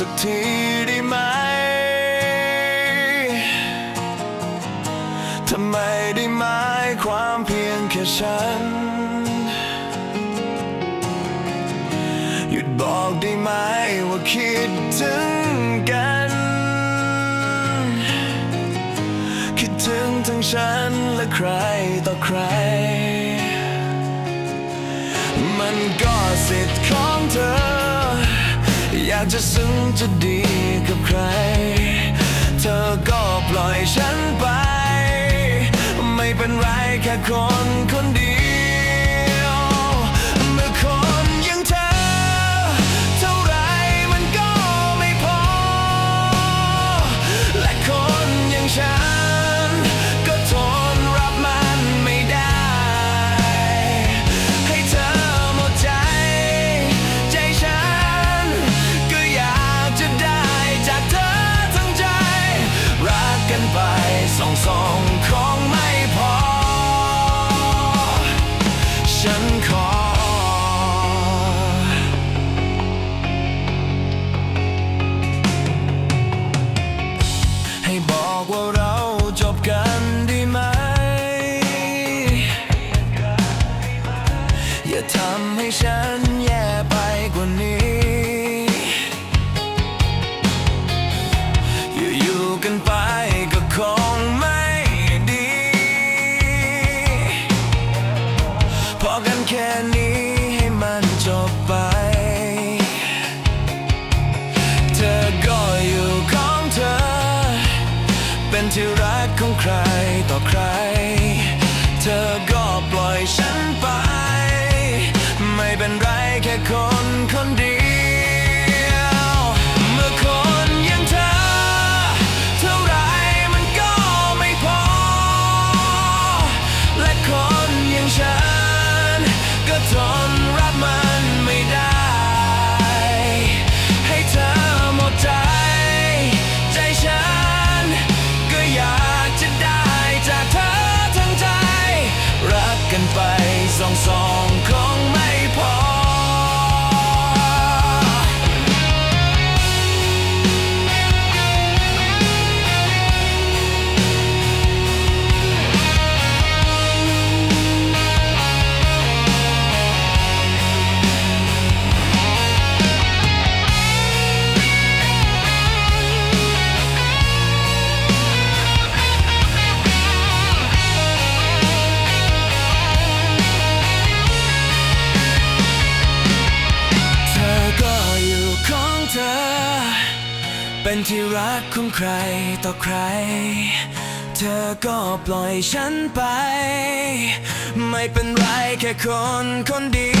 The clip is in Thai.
สักทีได้ไหม ทำไมได้หมายความเพียงแค่ฉัน หยุดบอกได้ไหมว่าคิดถึงกัน คิดถึงทั้งฉันและใครต่อใคร มันก็สิทธิ์ากจะซึ้งจะดีกับใคร เธอก็ปล่อยฉันไป ไม่เป็นไรแค่คนคนเดียว ไป แค่นี้ให้มันจบไป เธอก็อยู่ของเธอ เป็นที่รักของใครต่อใคร เธอก็ปล่อยฉันไป ไม่เป็นไรแค่คนคนเดียว เป็นที่รักของใครต่อใคร เธอก็ปล่อยฉันไป ไม่เป็นไรแค่คนคนเดีย